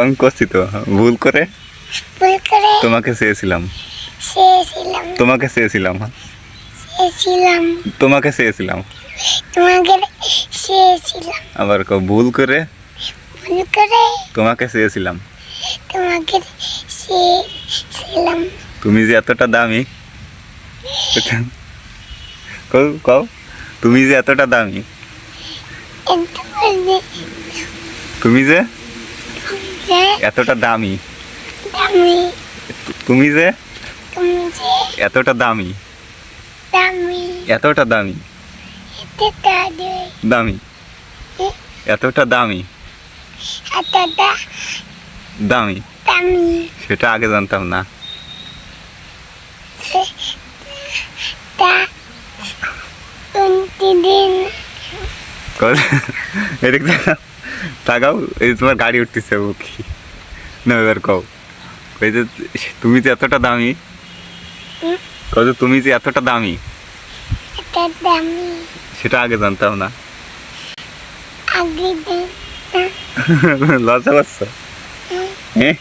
আমি করছি তো ভুল করে তোমাকে চেয়েছিলাম। তোমাকে চেয়েছিলাম চেয়েছিলাম। তোমাকে চেয়েছিলাম। তোমাকে চেয়েছিলাম। আবার কও, ভুল করে ভুল করে তোমাকে চেয়েছিলাম। তোমাকে চেয়েছিলাম। তুমি যে এতটা দামি, কও তুমি যে এতটা দামি। তুমি যে এতটা দামি। তুমি যে এতটা দামি। এতটা দামি। দামি এতটা দামি। এতটা দামি। দামি। সেটা আগে জানতাম না তা প্রতিদিন কও- এদিক তাকাও। এই তোমার গাড়ি উঠতেছে কি না এবার কও। কই যে তুমি যে এতটা দামি কও যে তুমি যে এতটা দামি সেটা আগে জানতাম না। আগে লজ্জা পাচ্ছ? হ্যাঁ?